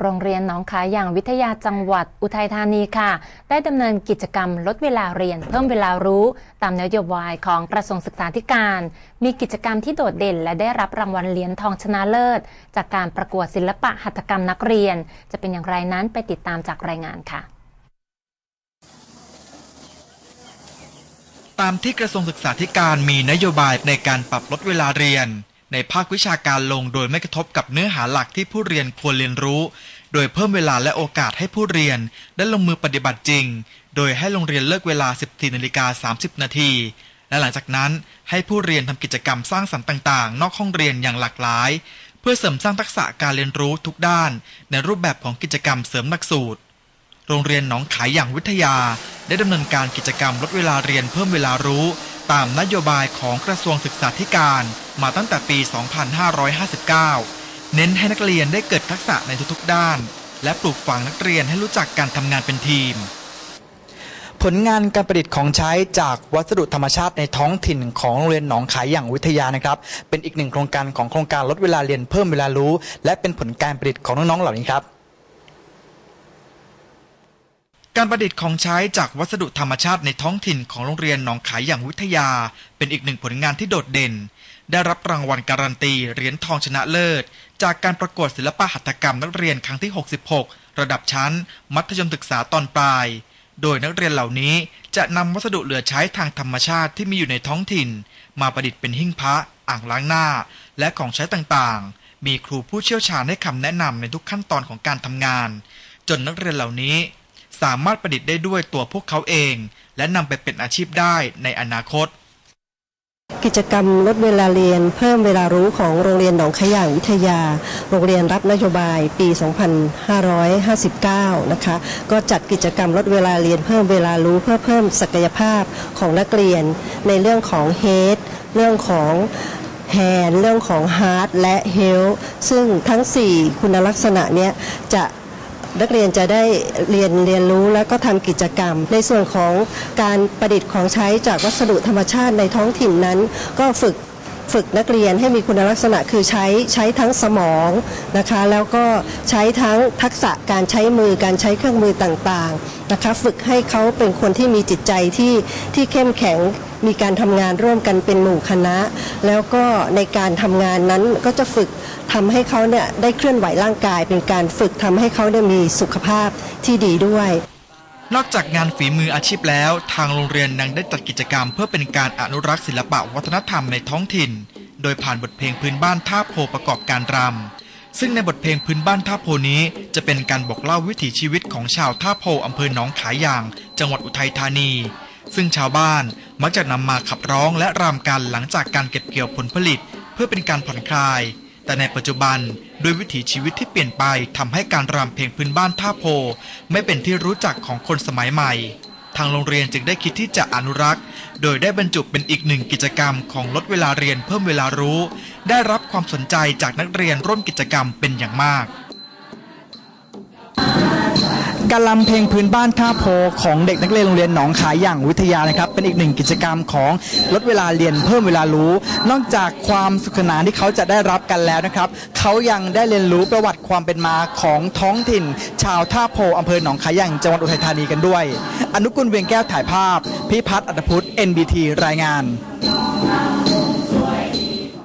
โรงเรียนหนองขายอย่างวิทยาจังหวัดอุทัยธานีค่ะ ได้ดำเนินกิจกรรมลดเวลาเรียน เพิ่มเวลารู้ ตามนโยบายของกระทรวงศึกษาธิการ มีกิจกรรมที่โดดเด่น และได้รับรางวัลเหรียญทองชนะเลิศ จากการประกวดศิลปะหัตถกรรมนักเรียน จะเป็นอย่างไรนั้นไปติดตามจากรายงานค่ะตามที่กระทรวงศึกษาธิการมีนโยบายในการปรับลดเวลาเรียน ในภาควิชาการลงโดยไม่กระทบกับเนื้อหาหลักที่ผู้เรียนควรเรียนรู้ โดยเพิ่มเวลาและโอกาสให้ผู้เรียนได้ลงมือปฏิบัติจริง โดยให้โรงเรียนเลิกเวลา 14นาฬิกา30 นาทีและหลังจากนั้นให้ผู้เรียนทำกิจกรรมสร้างสรรค์ต่างๆ นอกห้องเรียนอย่างหลากหลาย เพื่อเสริมสร้างทักษะการเรียนรู้ทุกด้าน ในรูปแบบของกิจกรรมเสริมหลักสูตร โรงเรียนหนองขายอย่างวิทยา ได้ดำเนินการกิจกรรมลดเวลาเรียนเพิ่มเวลารู้ ตามนโยบายของกระทรวงศึกษาธิการ มาตั้งแต่ปี 2559 เน้นให้นักเรียนได้เกิดทักษะในทุกๆด้าน และปลูกฝังนักเรียนให้รู้จักการทำงานเป็นทีม ผลงานการประดิษฐ์ของใช้จากวัสดุธรรมชาติในท้องถิ่นของโรงเรียนหนองขายอย่างวิทยานะครับ เป็นอีกหนึ่งโครงการของโครงการลดเวลาเรียนเพิ่มเวลารู้ และเป็นผลการประดิษฐ์ของน้องๆเหล่านี้ครับ การประดิษฐ์ของใช้จากวัสดุธรรมชาติในท้องถิ่นของโรงเรียนหนองขายอย่างวิทยา เป็นอีกหนึ่งผลงานที่โดดเด่น ได้รับรางวัลการันตีเหรียญทองชนะเลิศ จากการประกวดศิลปะหัตถกรรมนักเรียนครั้งที่ 66 ระดับชั้น มัธยมศึกษาตอนปลาย โดยนักเรียนเหล่านี้จะนำวัสดุเหลือใช้ทางธรรมชาติที่มีอยู่ในท้องถิ่น มาประดิษฐ์เป็นหิ้งพระอ่างล้างหน้า และของใช้ต่างๆ มีครูผู้เชี่ยวชาญให้คำแนะนำในทุกขั้นตอนของการทำงาน จนนักเรียนเหล่านี้ สามารถประดิษฐ์ได้ด้วยตัวพวกเขาเอง และนำไปเป็นอาชีพได้ในอนาคต กิจกรรมลดเวลาเรียนเพิ่มเวลารู้ของโรงเรียนหนองขยางวิทยา โรงเรียนรับนโยบายปี 2559 นะคะ ก็จัดกิจกรรมลดเวลาเรียนเพิ่มเวลารู้เพื่อเพิ่มศักยภาพของนักเรียน ในเรื่องของ Head เรื่องของ Hand เรื่องของ Heart และ Health ซึ่งทั้ง 4 คุณลักษณะเนี้ยจะ นักเรียนจะได้เรียนเรียนรู้และก็ทำกิจกรรม ในส่วนของการประดิษฐ์ของใช้จากวัสดุธรรมชาติในท้องถิ่นนั้น ก็ฝึก ฝึกนักเรียนให้มีคุณลักษณะคือใช้ใช้ทั้งสมองนะคะ แล้วก็ใช้ทั้งทักษะการใช้มือการใช้เครื่องมือต่างๆนะคะ ฝึกให้เขาเป็นคนที่มีจิตใจที่ที่เข้มแข็งมีการทำงานร่วมกันเป็นหมู่คณะ แล้วก็ในการทำงานนั้นก็จะฝึกทำให้เขาเนี่ยได้เคลื่อนไหวร่างกาย เป็นการฝึกทำให้เขาได้มีสุขภาพที่ดีด้วย นอกจากงานฝีมืออาชีพแล้ว ทางโรงเรียนยังได้จัดกิจกรรม เพื่อเป็นการอนุรักษ์ศิลปะวัฒนธรรมในท้องถิ่น โดยผ่านบทเพลงพื้นบ้านท่าโพประกอบการรำซึ่งในบทเพลงพื้นบ้านท่าโพนี้ จะเป็นการบอกเล่าวิถีชีวิตของชาวท่าโพอำเภอหนองขายอย่าง จังหวัดอุทัยธานี ซึ่งชาวบ้านมักจะนำมาขับร้องและรำกันหลังจากการเก็บเกี่ยวผลผลิต เพื่อเป็นการผ่อนคลาย แต่ในปัจจุบันด้วยวิถีชีวิตที่เปลี่ยนไปทำให้การรำเพลงพื้นบ้านท่าโพ ไม่เป็นที่รู้จักของคนสมัยใหม่ ทางโรงเรียนจึงได้คิดที่จะอนุรักษ์ โดยได้บรรจุเป็นอีกหนึ่งกิจกรรมของลดเวลาเรียนเพิ่มเวลารู้ ได้รับความสนใจจากนักเรียนร่วมกิจกรรมเป็นอย่างมาก การลำเพลงพื้นบ้านท่าโพของเด็กนักเรียนโรงเรียนหนองขายอย่างวิทยานะครับ เป็นอีกหนึ่งกิจกรรมของลดเวลาเรียนเพิ่มเวลารู้ นอกจากความสุขสนานที่เขาจะได้รับกันแล้วนะครับเขายังได้เรียนรู้ประวัติความเป็นมาของท้องถิ่น ชาวท่าโพอำเภอหนองขายอย่างจังหวัดอุทัยธานีกันด้วย อนุกุลเวียงแก้วถ่ายภาพ พิพัฒน์อัตพุทธ NBT รายงาน